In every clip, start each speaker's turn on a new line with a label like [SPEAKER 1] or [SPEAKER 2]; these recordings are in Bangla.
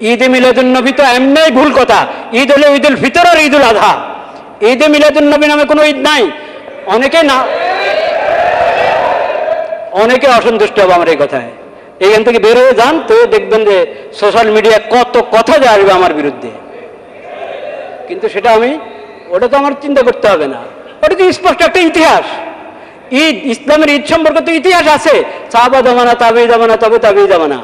[SPEAKER 1] ঈদে মিলাদুল নবী তো এমনি ভুল কথা। ঈদ হলো ঈদুল ফিতর আর ঈদুল আধা। ঈদে মিলাদুল নবী নামে কোনো ঈদ নাই। অনেকে না অনেকে অসন্তুষ্ট হবে আমার এই কথায়। এইখান থেকে বের হয়ে যান তো দেখবেন যে সোশ্যাল মিডিয়া কত কথা যে আসবে আমার বিরুদ্ধে। কিন্তু সেটা আমি ওটা তো আমার চিন্তা করতে হবে না। ওটা তো স্পষ্ট একটা ইতিহাস। ঈদ ইসলামের ঈদ সম্পর্কে তো ইতিহাস আছে। সাহাবা জামানা তাবে জামানা, তবে তাবে জামানা।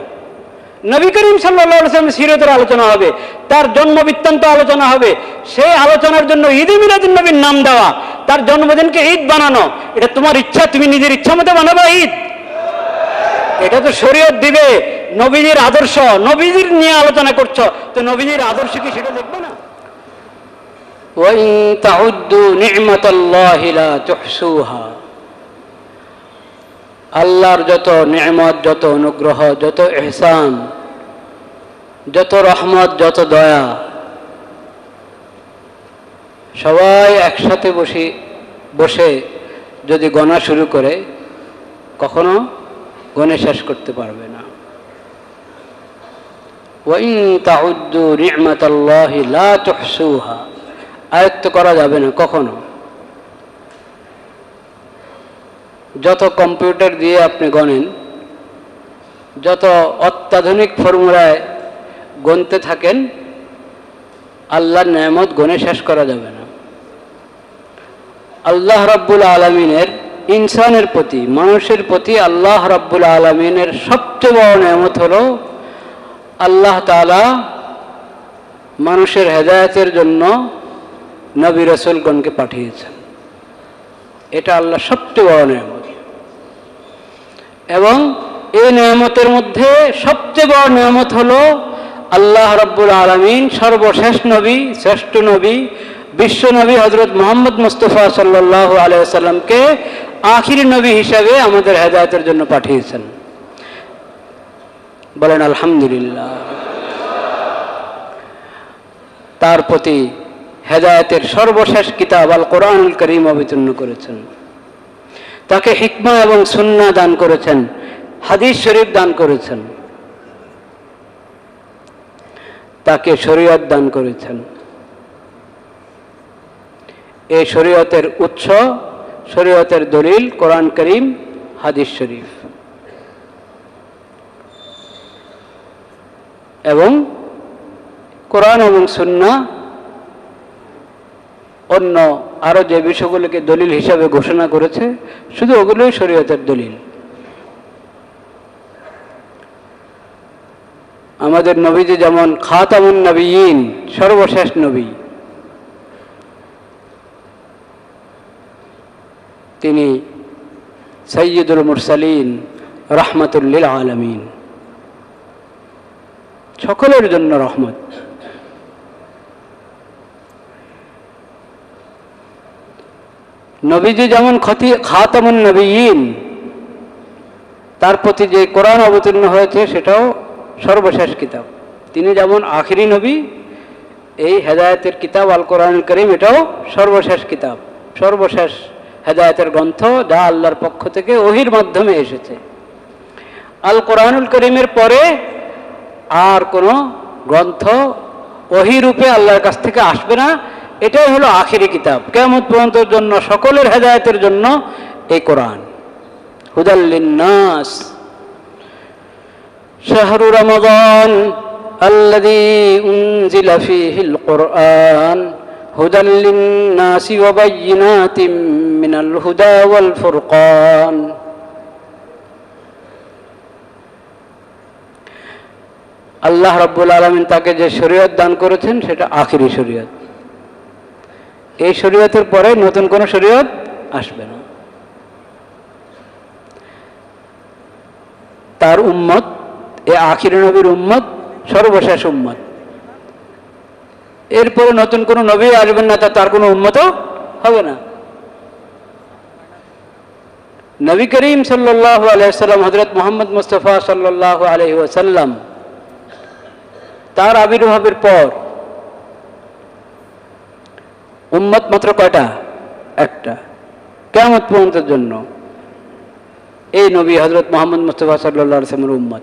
[SPEAKER 1] নবী করিম সাল্লাম সিরতের আলোচনা হবে তার জন্ম বৃত্তান্ত আলোচনা হবে সেই আলোচনার জন্য ঈদ মিলাদুল নবীর নাম দেওয়া তার জন্মদিনকে ঈদ বানানো এটা তোমার ইচ্ছা তুমি নিজের ইচ্ছা মতো বানাবা ঈদ এটা তো শরীয়ত দিবে নবীজির আদর্শ নবীজির নিয়ে আলোচনা করছো তো নবীজির আদর্শ কি সেটা দেখবে না وإن تعدوا نعمة الله لا تحصوها আল্লাহর যত নিয়ামত যত অনুগ্রহ যত এহসান যত রহমত, যত দয়া। সবাই একসাথে বসে বসে যদি গণা শুরু করে, কখনো গণে শেষ করতে পারবে না। লা আয়ত্ত করা যাবে না কখনো। যত কম্পিউটার দিয়ে আপনি গণেন, যত অত্যাধুনিক ফর্মুলায় গণতে থাকেন, আল্লাহর নেয়ামত গণে শেষ করা যাবে না। আল্লাহ রাব্বুল আলমিনের ইনসানের প্রতি, মানুষের প্রতি আল্লাহ রাব্বুল আলমিনের সবচেয়ে বড় নেয়ামত হল আল্লাহ তাআলা মানুষের হেদায়েতের জন্য নবী রসুলগণকে পাঠিয়েছেন। এটা আল্লাহ সবচেয়ে বড় নিয়ামত। এবং এই নিয়ামতের মধ্যে সবচেয়ে বড় নিয়ামত হলো আল্লাহ রব্বুল আলমিন সর্বশেষ নবী, শ্রেষ্ঠ নবী, বিশ্ব নবী হজরত মোহাম্মদ মুস্তফা সাল্লাহ আলাইসাল্লামকে আখিরি নবী হিসাবে আমাদের হেদায়তের জন্য পাঠিয়েছেন। বলেন, আলহামদুলিল্লাহ। তার প্রতি হেদায়তের সর্বশেষ কিতাব আল কোরআনুল করিম অবতীর্ণ করেছেন। তাকে হিকমা এবং সুন্না দান করেছেন, হাদিস শরীফ দান করেছেন। তাকে শরীয়ত দান করেছেন। এই শরীয়তের উৎস, শরীয়তের দলিল কোরআন করিম, হাদিস শরীফ। এবং কোরআন এবং সুন্না অন্য আরও যে বিষয়গুলোকে দলিল হিসাবে ঘোষণা করেছে, শুধু ওগুলোই শরীয়তের দলিল। আমাদের নবীজি যেমন খাতামুন নবীন, সর্বশেষ নবী। তিনি সৈয়দুল মুরসালিন রহমতুল্লিল আলমিন। সকলের জন্য রহমত। নবীজি যেমন ক্ষতি খাতামুন নবীন, তার প্রতি যে কোরআন অবতীর্ণ হয়েছে, সেটাও সর্বশেষ কিতাব। তিনি যেমন আখিরি নবী, এই হেদায়তের কিতাব আল কোরআন করিম, এটাও সর্বশেষ কিতাব। সর্বশেষ হেদায়তের গ্রন্থ যা আল্লাহর পক্ষ থেকে ওহির মাধ্যমে এসেছে। আল কোরআনুল করিমের পরে আর কোনো গ্রন্থ ওহি রূপে আল্লাহর কাছ থেকে আসবে না, এটাই হলো আখিরি কিতাব। কেমন পর্যন্তর জন্য সকলের হেদায়তের জন্য এই কোরআন। হুদাল্লিন্নাস شهر رمضان الذي أنزل فيه القرآن هدى للناس وبينات من الهدى والفرقان আল্লাহ রব্বুল আলমিন তাকে যে শরীয়ত দান করেছেন সেটা আখিরি শরীয়ত এই শরীয়তের পরে নতুন কোনো শরীয়ত আসবে না তার উম্মত এ আখির নবীর উম্মত, সর্বশেষ উম্মত। এরপরে নতুন কোনো নবী আসবেন না তার কোনো উম্মত হবে না। নবী করিম সাল্লাহ আলাইসাল্লাম হজরত মোহাম্মদ মুস্তফা সাল্লাহ আলহি তার আবির্ভাবের পর উম্মত মাত্র কয়টা? একটা। কেমন পর্যন্তের জন্য এই নবী হজরত মোহাম্মদ মুস্তফা সাল্লাহ সাল্লামের উম্মত।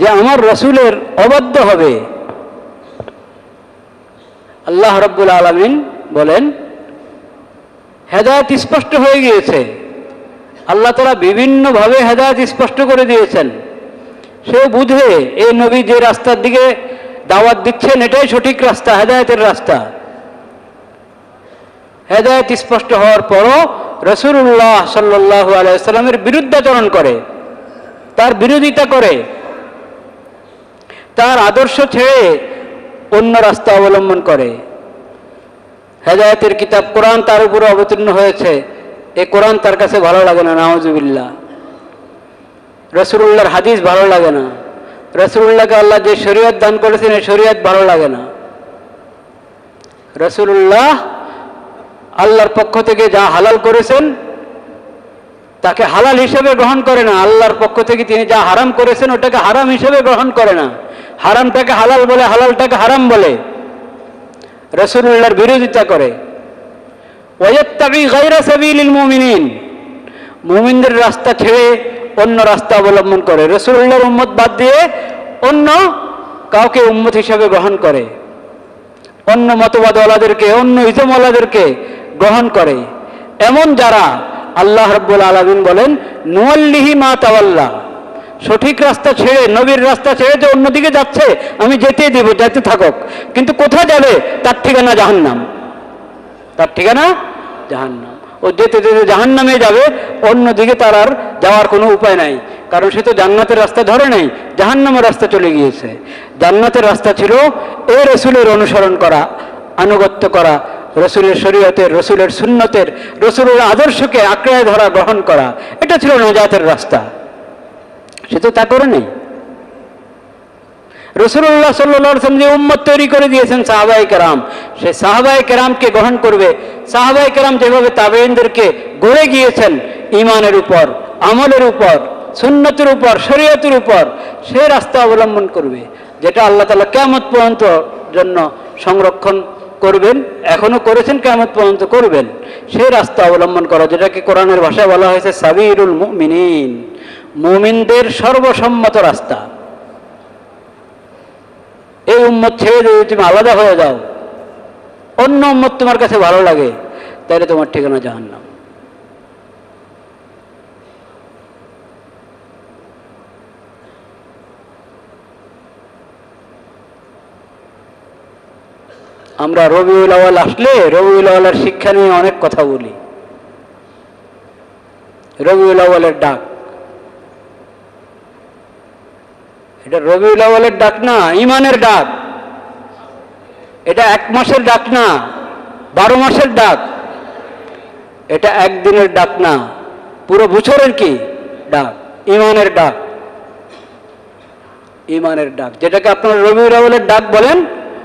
[SPEAKER 1] যে আমার রসুলের অবাধ্য হবে। আল্লাহ রব্বুল আলমিন বলেন, হেদায়ত স্পষ্ট হয়ে গিয়েছে। আল্লাহ তারা বিভিন্নভাবে হেদায়ত স্পষ্ট করে দিয়েছেন। সে বুঝে এই নবী যে রাস্তার দিকে দাওয়াত দিচ্ছেন, এটাই সঠিক রাস্তা, হেদায়তের রাস্তা। হেদায়ত স্পষ্ট হওয়ার পরও রসুল্লাহ সাল্লাহ আলাইসাল্লামের বিরুদ্ধাচরণ করে, তার বিরোধিতা করে। তার আদর্শ ছেড়ে অন্য রাস্তা অবলম্বন করে। হেদায়তের কিতাব কোরআন তার উপরে অবতীর্ণ হয়েছে। এ কোরআন তার কাছে ভালো লাগে না নাওজুবিল্লা রসুল্লাহর হাদিস ভালো লাগে না। রসুল্লাহকে আল্লাহ যে শরীয়ত দান করেছেন, এই শরীয়ত ভালো লাগে না। রসুল্লাহ আল্লাহর পক্ষ থেকে যা হালাল করেছেন তাকে হালাল হিসেবে গ্রহণ করে না। আল্লাহর পক্ষ থেকে তিনি যা হারাম করেছেন, ওটাকে হারাম হিসেবে গ্রহণ করে না। হারামটাকে হালাল বলে, হালালটাকে হারাম বলে। রসুল্লাহর বিরোধিতা করে। মুমিনদের রাস্তা ছেড়ে অন্য রাস্তা অবলম্বন করে। রসুল্লাহর উম্মত বাদ দিয়ে অন্য কাউকে উম্মত হিসাবে গ্রহণ করে। অন্য মতবাদওয়ালাদেরকে, অন্য ইজমওয়ালাদেরকে গ্রহণ করে। এমন যারা আল্লাহ রব্বুল আলমিন বলেন, নুয়াল্লিহি মা তাওয়াল্লা। সঠিক রাস্তা ছেড়ে, নবীর রাস্তা ছেড়ে যে অন্যদিকে যাচ্ছে, আমি যেতে দিব, যেতে থাকুক। কিন্তু কোথায় যাবে? তার ঠিকানা জাহান্নাম। তার ঠিকানা জাহান্নাম। ও যেতে যেতে জাহান্নামে যাবে, অন্যদিকে তার আর যাওয়ার কোনো উপায় নাই। কারণ সে তো জান্নাতের রাস্তা ধরে নাই, জাহান্নামের রাস্তা চলে গিয়েছে। জান্নাতের রাস্তা ছিল এ রসুলের অনুসরণ করা, আনুগত্য করা রসুলের শরীয়তের, রসুলের সুন্নতের, রসুলের আদর্শকে আঁকড়ায় ধরা, গ্রহণ করা, এটা ছিল নাজাতের রাস্তা। সে তো তা করে নেই। রসুল্লাহ সাল্লাম যে উম্মত তৈরি করে দিয়েছেন সাহাবাই কেরাম, সে সাহাবাই কেরামকে গ্রহণ করবে। সাহাবাই কেরাম যেভাবে তাবেইনদেরকে গড়ে গিয়েছেন ইমানের উপর, আমলের উপর, সুন্নতের উপর, শরীয়তের উপর, সে রাস্তা অবলম্বন করবে, যেটা আল্লাহ তালা কেমত পর্যন্ত জন্য সংরক্ষণ করবেন, এখনও করেছেন কেমন পর্যন্ত করবেন। সেই রাস্তা অবলম্বন করা, যেটাকে কোরআনের ভাষায় বলা হয়েছে সাবিরুল মুমিনিন। মুমিনদের সর্বসম্মত রাস্তা। এই উম্মত ছেড়ে দিয়ে তুমি আলাদা হয়ে যাও, অন্য উম্মত তোমার কাছে ভালো লাগে, তাহলে তোমার ঠিকানা জাহান্নাম। আমরা রবিউল আওয়াল আসলে রবিউল আওয়ালের শিক্ষা নিয়ে অনেক কথা বলি। রবিউল আওয়ালের ডাক। এটা রবিউল আওয়ালের ডাক না ইমানের ডাক। এটা এক মাসের ডাক না, বারো মাসের ডাক। এটা একদিনের ডাক না, পুরো বছরের কি ডাক? ইমানের ডাক। ইমানের ডাক। যেটাকে আপনারা রবিউল আওয়ালের ডাক বলেন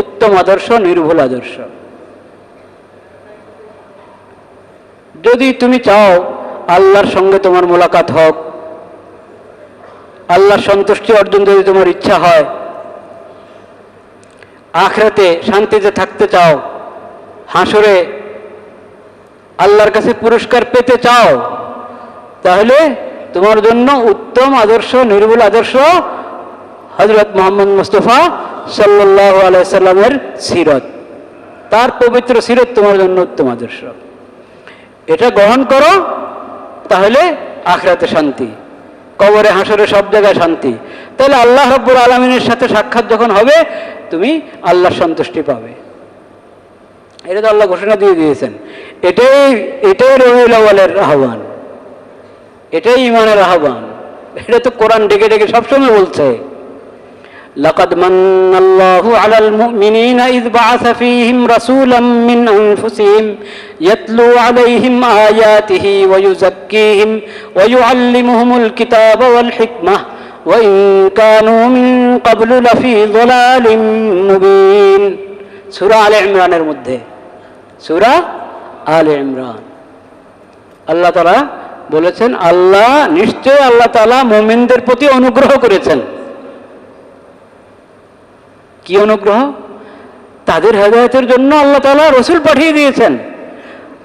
[SPEAKER 1] উত্তম আদর্শ, নির্ভুল আদর্শ। যদি তুমি চাও আল্লাহর সঙ্গে তোমার মোলাকাত হোক, আল্লাহর সন্তুষ্টি অর্জন যদি তোমার ইচ্ছা হয়, আখরাতে শান্তিতে থাকতে চাও, হাসরে আল্লাহর কাছে পুরস্কার পেতে চাও, তাহলে তোমার জন্য উত্তম আদর্শ, নির্ভুল আদর্শ হজরত মোহাম্মদ মুস্তফা সাল্লাহ আলাইসাল্লামের সিরত। তার পবিত্র সিরত তোমার জন্য উত্তম আদর্শ। এটা গ্রহণ করো, তাহলে আখরাতে শান্তি। কবরে হাসরে সব জায়গায় শান্তি। তাহলে আল্লাহ রব্বুর আলমিনের সাথে সাক্ষাৎ যখন হবে, তুমি আল্লাহর সন্তুষ্টি পাবে। এটা তো আল্লাহ ঘোষণা দিয়ে দিয়েছেন। এটাই এটাই রবিউল আওয়ালের আহ্বান। এটাই ইমানের আহ্বান। এটা তো কোরআন ডেকে ডেকে সবসময় বলছে। لقد من الله على المؤمنين إذ بعث فيهم رسولا من أنفسهم يتلو عليهم آياته ويزكيهم ويعلمهم الكتاب والحكمة وإن كانوا من قبل لفي ضلال مبين سورة آل عمران মধ্যে সূরা আল ইমরান আল্লাহ তাআলা বলেছেন আল্লাহ নিশ্চয় আল্লাহ তাআলা মুমিনদের প্রতি অনুগ্রহ করেছেন কি অনুগ্রহ? তাদের হেদায়তের জন্য আল্লাহ তাআলা রসুল পাঠিয়ে দিয়েছেন।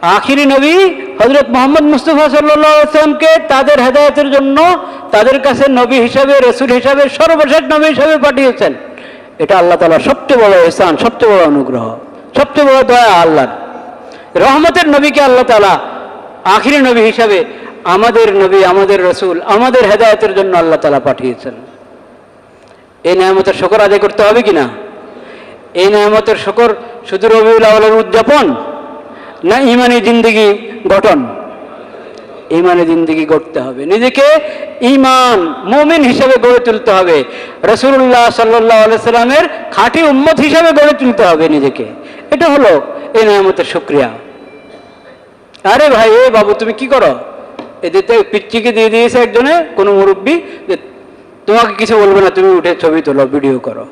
[SPEAKER 1] আখিরি নবী হজরত মোহাম্মদ মুস্তফা সাল্লামকে তাদের হেদায়তের জন্য তাদের কাছে নবী হিসাবে, রসুল হিসাবে, সর্বশেষ নবী হিসাবে পাঠিয়েছেন। এটা আল্লাহ তাআলার সবচেয়ে বড় এহসান, সবচেয়ে বড় অনুগ্রহ, সবচেয়ে বড় দয়া আল্লাহর। রহমতের নবীকে আল্লাহ তাআলা আখিরি নবী হিসাবে আমাদের নবী, আমাদের রসুল, আমাদের হেদায়তের জন্য আল্লাহ তাআলা পাঠিয়েছেন। এই নিয়ামতের শকর আদায় করতে হবে কি না এই নিয়ামতের শকর শুধু রবিউল আওয়ালের উদযাপন না ইমানি জিন্দিগি গঠন? ইমানে জিন্দিগি গড়তে হবে। নিজেকে ইমান মুমিন হিসেবে গড়ে তুলতে হবে। রসুল্লাহ সাল্লাহ সাল্লামের খাঁটি উম্মত হিসাবে গড়ে তুলতে হবে নিজেকে। এটা হলো এই নিয়ামতের শুক্রিয়া। আরে ভাই, এ বাবু, তুমি কি করো? এদিকে পিচ্চিকে দিয়ে দিয়েছে একজনে, কোনো মুরব্বী, যে তোমাকে কিছু বলবে না, তুমি উঠে ছবি তোলো ভিডিও করো।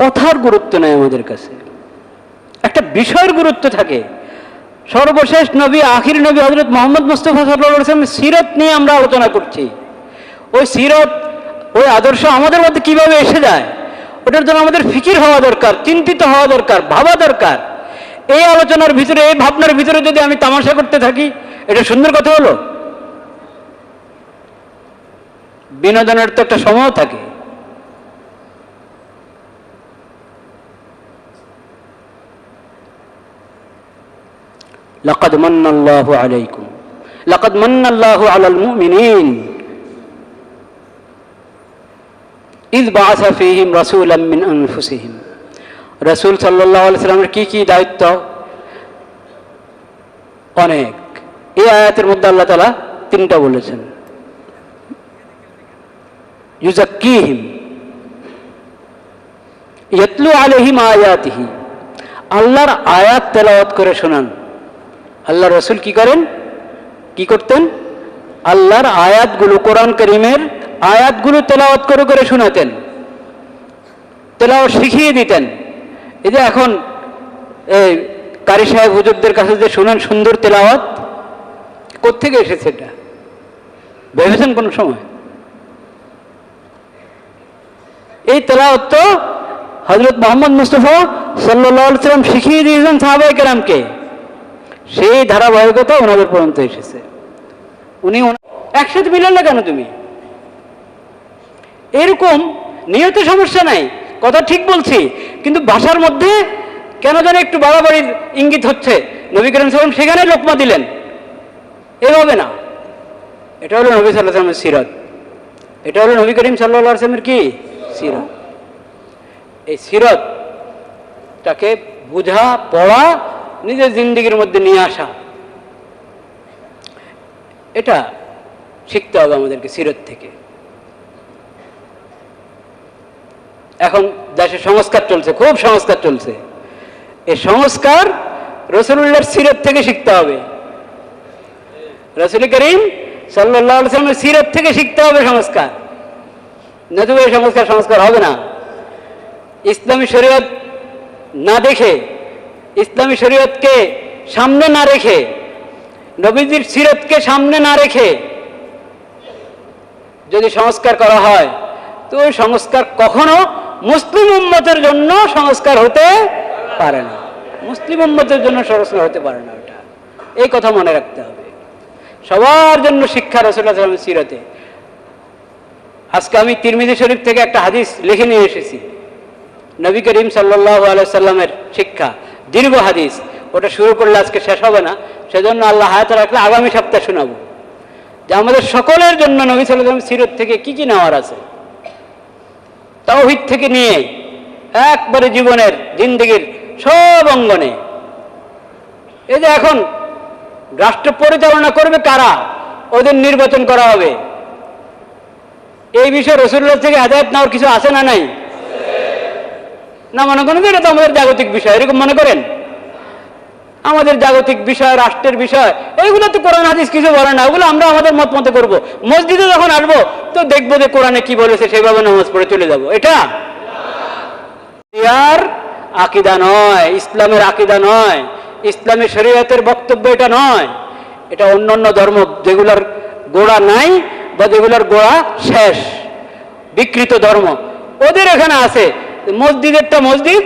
[SPEAKER 1] কথার গুরুত্ব নেই আমাদের কাছে। একটা বিষয়ের গুরুত্ব থাকে। সর্বশেষ নবী, আখির নবী হজরত মোহাম্মদ মুস্তফা সাল্লাম সিরত নিয়ে আমরা আলোচনা করছি। ওই সিরত, ওই আদর্শ আমাদের মধ্যে কীভাবে এসে যায়? ওটার জন্য আমাদের ফিকির হওয়া দরকার চিন্তিত হওয়া দরকার ভাবা দরকার এই আলোচনার ভিতরে এই ভাবনার ভিতরে যদি আমি তামাশা করতে থাকি এটা সুন্দর কথা হলো বিনোদনের তো একটা সময় থাকে لقد من الله عليكم لقد من الله على المؤمنين ইদবাহিম রসুল আমিন রসুল সাল্লাহ সাল্লামের কী কী দায়িত্ব? অনেক। এই আয়াতের মধ্যে আল্লাহ তালা তিনটা বলেছেন। ইয়তলু আলহিম আয়াতিহি। আল্লাহর আয়াত তেলাওয়াত করে শোনান। আল্লাহ রসুল কি করেন? কি করতেন? আল্লাহর আয়াতগুলো কোরআন করিমের আয়াতগুলো তেলাওয়াত করে করে শোনাতেন। তেলাওয়াত শিখিয়ে দিতেন। এই যে এখন এই কারি সাহেব হুজুরদের কাছে যে শোনেন সুন্দর তেলাওয়াত, কোত্থেকে এসেছে এটা? ভেবেছেন কোন সময়? এই তেলাওয়াত তো হজরত মোহাম্মদ মুস্তফা সাল্লাম শিখিয়ে দিয়েছেন সাহাবাই কেরামকে। সেই ধারাবাহিকতা ওনাদের পর্যন্ত এসেছে। উনি একসাথে মিলালে কেন তুমি? এরকম নিয়ত সমস্যা নাই, কথা ঠিক বলছি, কিন্তু ভাষার মধ্যে কেন যেন একটু বাড়াবাড়ির ইঙ্গিত হচ্ছে। নবী করিম সাল্লাম সেখানে লোকমা দিলেন। এভাবে না। এটা হলো নবী সাল্লাহ সাল্লামের সিরত। এটা হলো নবী করিম সাল্লাহ সাল্লামের কি? সিরত। এই সিরত তাকে বুঝা, পড়া, নিজের জিন্দিগির মধ্যে নিয়ে আসা। এটা শিখতে হবে আমাদেরকে সিরত থেকে। এখন দেশে সংস্কার চলছে, খুব সংস্কার চলছে। এই সংস্কার রসুল্লাহর সিরত থেকে শিখতে হবে। রসুল করিম সাল্লামের সিরত থেকে শিখতে হবে সংস্কার। নতুন এই সংস্কার সংস্কার হবে না। ইসলামী শরীয়ত না দেখে, ইসলামী শরীয়তকে সামনে না রেখে, নবীজির সিরতকে সামনে না রেখে যদি সংস্কার করা হয়, তো ওই সংস্কার কখনো মুসলিম উম্মতের জন্য সংস্কার হতে পারে না। মুসলিম উম্মতের জন্য সংস্কার হতে পারে না ওটা। এই কথা মনে রাখতে হবে। সবার জন্য শিক্ষা রসুল্লাহ সিরতে। আজকে আমি তিরমিজি শরীফ থেকে একটা হাদিস লিখে নিয়ে এসেছি। নবী করিম সাল্লাহ আলাইসাল্লামের শিক্ষা, দীর্ঘ হাদিস। ওটা শুরু করলে আজকে শেষ হবে না। সেজন্য আল্লাহ হায়াত রাখলে আগামী সপ্তাহে শোনাবো। যে আমাদের সকলের জন্য নবী সাল্লাম সিরত থেকে কি কি নেওয়ার আছে? তাওহিদ থেকে নিয়ে একবারে জীবনের জিন্দগির সব অঙ্গনে। এই যে এখন রাষ্ট্র পরিচালনা করবে কারা? ওদের নির্বাচন করা হবে। এই বিষয়ে রসুল্লাহ থেকে আদায়ত নেওয়ার কিছু আছে না নাই? না, মনে করেন এটা তো আমাদের জাগতিক বিষয়, এরকম মনে করেন? আমাদের জাগতিক বিষয়, রাষ্ট্রের বিষয়, এইগুলো তো কোরআন, হাদিস কিছু বলে না, ওগুলো আমরা আমাদের মত মতে করব। মসজিদে যখন আসব, তো দেখব যে কোরআনে কি বলেছে সেভাবে নামাজ পড়ে চলে যাব। এটা ইয়ার আকিদা নয়, ইসলামের আকিদা নয়, ইসলামী শরীয়তের বক্তব্য এটা নয়। এটা অন্য অন্য ধর্ম যেগুলোর গোড়া নাই বা যেগুলোর গোড়া শেষ, বিকৃত ধর্ম। ওদের এখানে আছে, মসজিদেরটা মসজিদ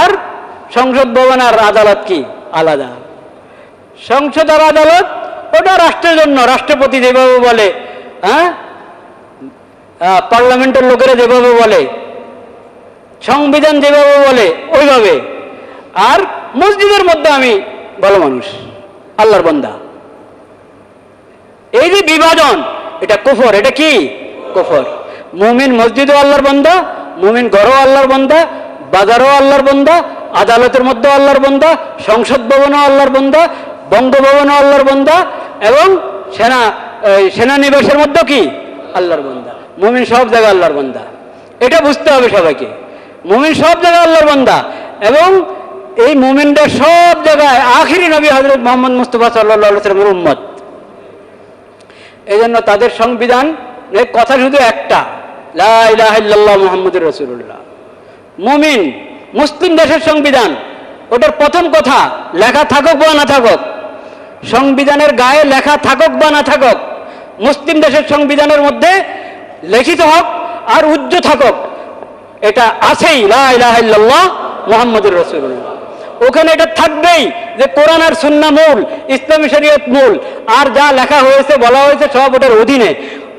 [SPEAKER 1] আর সংসদ ভবন আর আদালত কি? আলাদা। সংসদ আর আদালত, ওটা রাষ্ট্রের জন্য। রাষ্ট্রপতি যেভাবে বলে হ্যাঁ? পার্লামেন্টের লোকেরা যেভাবে বলে, সংবিধান যেভাবে বলে, ওইভাবে। আর মসজিদের মধ্যে আমি ভালো মানুষ, আল্লাহর বন্দা। এই যে বিভাজন, এটা কুফর, এটা কি? কুফর। মুমিন মসজিদও আল্লাহর বন্দা, মুমিন ঘরও আল্লাহর বন্দা, বাজারও আল্লাহর বন্দা আদালতের মধ্যেও আল্লাহর বন্দা, সংসদ ভবনও আল্লাহর বন্দা, বঙ্গভবনও আল্লাহর বন্দা এবং সেনা সেনানিবাসের মধ্যেও কি? আল্লাহর বন্দা। মুমিন সব জায়গায় আল্লাহর বন্দা। এটা বুঝতে হবে সবাইকে। মুমিন সব জায়গায় আল্লাহর বন্দা এবং এই মুমিনদের সব জায়গায় আখিরি নবী হজরত মোহাম্মদ মুস্তফা সাল্লামের উম্মত। এই জন্য তাদের সংবিধান কথা শুধু একটা, লা ইলাহা ইল্লাল্লাহ মুহাম্মদুর মুমিন মুসলিম দেশের সংবিধান, ওটার প্রথম কথা, লেখা থাকুক বা না থাকুক, সংবিধানের গায়ে লেখা থাকুক বা না থাকুক, মুসলিম দেশের সংবিধানের মধ্যে লিখিত হোক আর উজ্জ থাকুক, এটা আছেই, লা ইলাহা ইল্লাল্লাহ মুহাম্মদুর রাসূলুল্লাহ। ওখানে এটা থাকবেই যে কোরআন আর সুন্নাহ মূল, ইসলামী শরীয়ত মূল, আর যা লেখা হয়েছে, বলা হয়েছে সব ওটার অধীনে।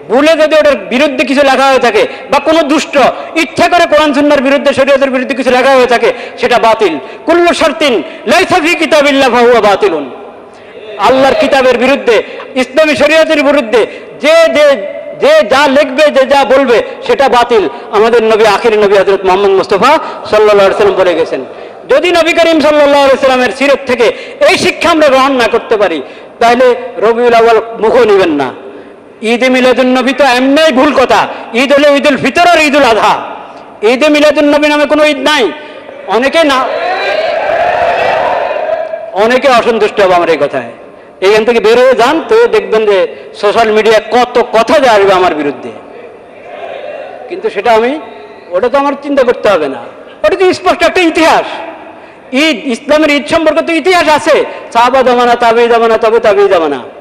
[SPEAKER 1] ভুলে যদি ওটার বিরুদ্ধে কিছু লেখা হয়ে থাকে, বা কোনো দুষ্ট ইচ্ছা করে কোরআন সুন্নার বিরুদ্ধে, শরীয়তের বিরুদ্ধে কিছু লেখা হয়ে থাকে, সেটা বাতিল। কুল্লু শর্তিন লাইসা ফি কিতাবিল্লাহ ফাহুয়া বাতিলুন। আল্লাহর কিতাবের বিরুদ্ধে, ইসলামী শরীয়তের বিরুদ্ধে, যে যে যে যা লিখবে, যে যা বলবে, সেটা বাতিল। আমাদের নবী, আখির নবী হজরত মোহাম্মদ মুস্তফা সাল্লাহ সাল্লাম বলে গেছেন। যদি নবী করিম সাল্লাহ সাল্লামের সিরত থেকে এই শিক্ষা আমরা গ্রহণ না করতে পারি, তাহলে রবিউল আওয়াল মুখও নেবেন না। ঈদ এ মিলাদুল নবী তো এমনি ভুল কথা। ঈদ হলো ঈদুল ফিতর আর ঈদুল আধা। ঈদে এ মিলাদুল নবী নামে কোনো ঈদ নাই। অনেকে না অনেকে অসন্তুষ্ট হবে আমার এই কথায়। এইখান থেকে বের হয়ে যান তো দেখবেন যে সোশ্যাল মিডিয়া কত কথা আসবে আমার বিরুদ্ধে। কিন্তু সেটা আমি ওটা তো আমার চিন্তা করতে হবে না। ওটা তো স্পষ্ট একটা ইতিহাস। ঈদ ইসলামের ঈদ সম্পর্কে তো ইতিহাস আছে। সাহাবা জামানা তাবে জামানা তবে তাবে জামানা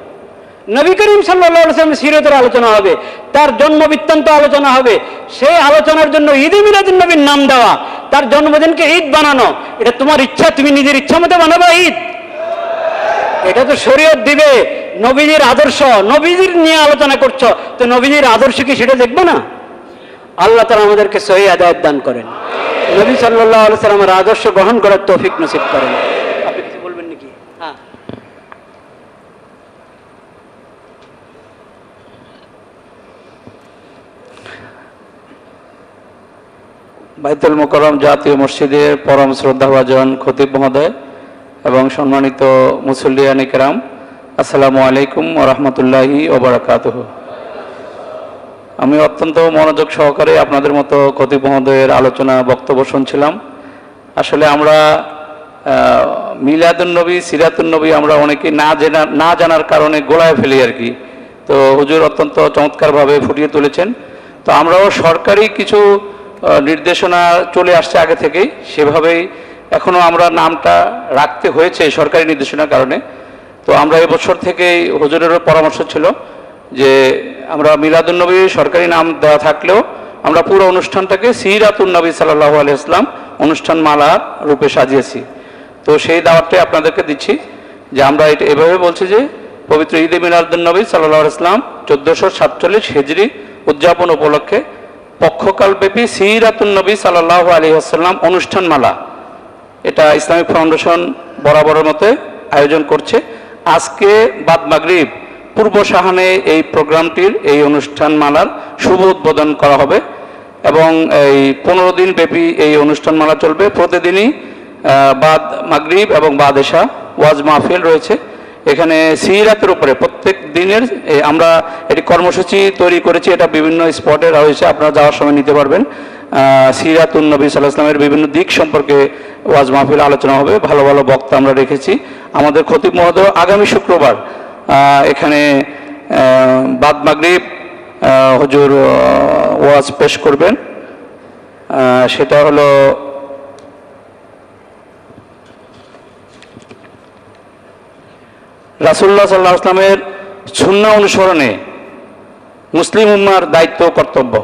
[SPEAKER 1] নবী করিম সাল্লাম সিরতের আলোচনা হবে, তার জন্ম বৃত্তান্ত আলোচনা হবে। সেই আলোচনার জন্য ঈদ মিলাদুল নবীর নাম দেওয়া, তার জন্মদিনকে ঈদ বানানো, এটা তোমার ইচ্ছা, তুমি নিজের ইচ্ছা মতো বানাবা ঈদ। এটা তো শরীয়ত দিবে, নবীজির আদর্শ, নবীজির নিয়ে আলোচনা করছ, তো নবীজির আদর্শ কি সেটা দেখবে না? আল্লাহ তালা আমাদেরকে সহি আদায়ত দান করেন। নবী সাল্লাহ সাল্লামের আদর্শ গ্রহণ করার তৌফিক নসিব করেন আপনি কিছু বলবেন নাকি হ্যাঁ
[SPEAKER 2] বাইতুল মোকরম জাতীয় মসজিদের পরম শ্রদ্ধাভাজন খতিব মহোদয় এবং সম্মানিত মুসল্লিয়ানি কেরাম, আসসালামু আলাইকুম ওরহমতুল্লাহি ওবরাকাতুহ আমি অত্যন্ত মনোযোগ সহকারে আপনাদের মতো খতিব মহোদয়ের আলোচনা বক্তব্য শুনছিলাম। আসলে আমরা মিলাদুন্নবী সিরাতুন্নবী আমরা অনেকে না জেনা, না জানার কারণে গোলায় ফেলি আর কি। তো হুজুর অত্যন্ত চমৎকারভাবে ফুটিয়ে তুলেছেন। তো আমরাও সরকারি কিছু নির্দেশনা চলে আসছে আগে থেকেই। সেভাবেই এখনও আমরা নামটা রাখতে হয়েছে সরকারি নির্দেশনার কারণে। তো আমরা এবছর থেকেই হুজুরেরও পরামর্শ ছিল যে আমরা মিলাদুন্নবী সরকারি নাম দেওয়া থাকলেও আমরা পুরো অনুষ্ঠানটাকে সিরাতুন্নবী সাল্লাহ আলিয়াল্লাম অনুষ্ঠান মালা রূপে সাজিয়েছি। তো সেই দাওয়াতটাই আপনাদেরকে দিচ্ছি যে আমরা এটা এভাবে বলছি যে পবিত্র ঈদে মিলাদুন্নবী সাল্লাহ ইসলাম চোদ্দোশো সাতচল্লিশ হেজরি উদযাপন উপলক্ষে পক্ষকালব্যাপী সিরাতুন নবী সাল্লাহ আলী আসাল্লাম অনুষ্ঠানমালা। এটা ইসলামিক ফাউন্ডেশন বরাবরের মতে আয়োজন করছে। আজকে বাদ মাগরিব, পূর্ব সাহানে এই প্রোগ্রামটির এই অনুষ্ঠানমালার শুভ উদ্বোধন করা হবে এবং এই পনেরো দিন ব্যাপী এই অনুষ্ঠানমালা চলবে। প্রতিদিনই বাদ মাগরিব এবং বাদ এশা ওয়াজ মাহফিল রয়েছে। এখানে সিরাতের উপরে প্রত্যেক দিনের আমরা এটি কর্মসূচি তৈরি করেছি, এটা বিভিন্ন স্পটে রয়েছে, আপনারা যাওয়ার সময় নিতে পারবেন। সিরাতুন নবী সাল্লাহ বিভিন্ন দিক সম্পর্কে ওয়াজ মাহফিল আলোচনা হবে, ভালো ভালো বক্তা আমরা রেখেছি। আমাদের খতিব মহোদয় আগামী শুক্রবার এখানে বাদ মাগরিব হুজুর ওয়াজ পেশ করবেন। সেটা হলো রাসুল্লাহ সাল্লাহ আসলামের সুন্না অনুসরণে মুসলিম উম্মার দায়িত্ব কর্তব্য।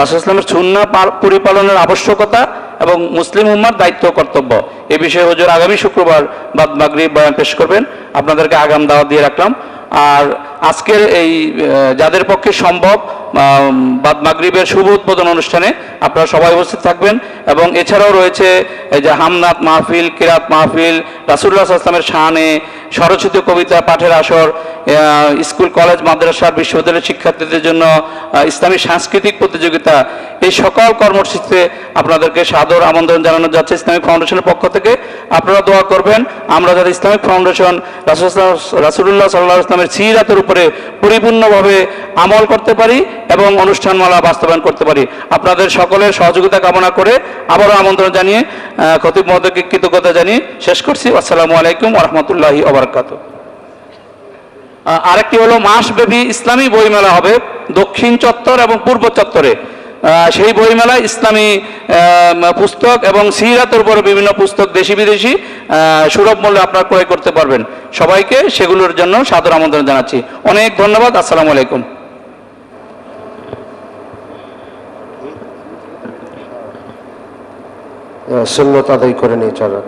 [SPEAKER 2] রাসুল ইসলামের সুন্না পরিপালনের আবশ্যকতা এবং মুসলিম উম্মার দায়িত্ব কর্তব্য। এ বিষয়ে হজুর আগামী শুক্রবার বাদ বাগরি বয়ান পেশ করবেন। আপনাদেরকে আগাম দাওয়াত দিয়ে রাখলাম। আর আজকের এই যাদের পক্ষে সম্ভব বাদ মাগরিবের শুভ উদ্বোধন অনুষ্ঠানে আপনারা সবাই উপস্থিত থাকবেন। এবং এছাড়াও রয়েছে এই যে হামনাত মাহফিল, কিরাত মাহফিল রাসুল্লাহ আসলামের শাহানে স্বরচিত কবিতা পাঠের আসর স্কুল, কলেজ মাদ্রাসার বিশ্ববিদ্যালয়ের শিক্ষার্থীদের জন্য ইসলামী সাংস্কৃতিক প্রতিযোগিতা, এই সকল কর্মসূচিতে আপনাদেরকে সাদর আমন্ত্রণ জানানো যাচ্ছে ইসলামিক ফাউন্ডেশনের পক্ষ থেকে। আপনারা দোয়া করবেন, আমরা যারা ইসলামিক ফাউন্ডেশন রাসুল্লাহ সাল্লাহ ইসলামের সিরাতের উপরে পরিপূর্ণভাবে আমল করতে পারি এবং অনুষ্ঠানমালা বাস্তবায়ন করতে পারি। আপনাদের সকলের সহযোগিতা কামনা করে আবারও আমন্ত্রণ জানিয়ে খতিব মহোদয়কে কৃতজ্ঞতা জানিয়ে শেষ করছি। আসসালামু আলাইকুম রহমতুল্লাহি ওবরাকাত আরেকটি হলো মাসব্যাপী ইসলামী বইমেলা হবে দক্ষিণ চত্বর এবং পূর্ব চত্বরে। সেই বইমেলায় ইসলামী পুস্তক এবং সিরাতের উপরে বিভিন্ন পুস্তক দেশি বিদেশি সুলভ মূল্যে আপনারা ক্রয় করতে পারবেন। সবাইকে সেগুলোর জন্য সাদর আমন্ত্রণ জানাচ্ছি। অনেক ধন্যবাদ, আসসালামু আলাইকুম।
[SPEAKER 3] সুন্নত আদায় করে নিয়ে চলা।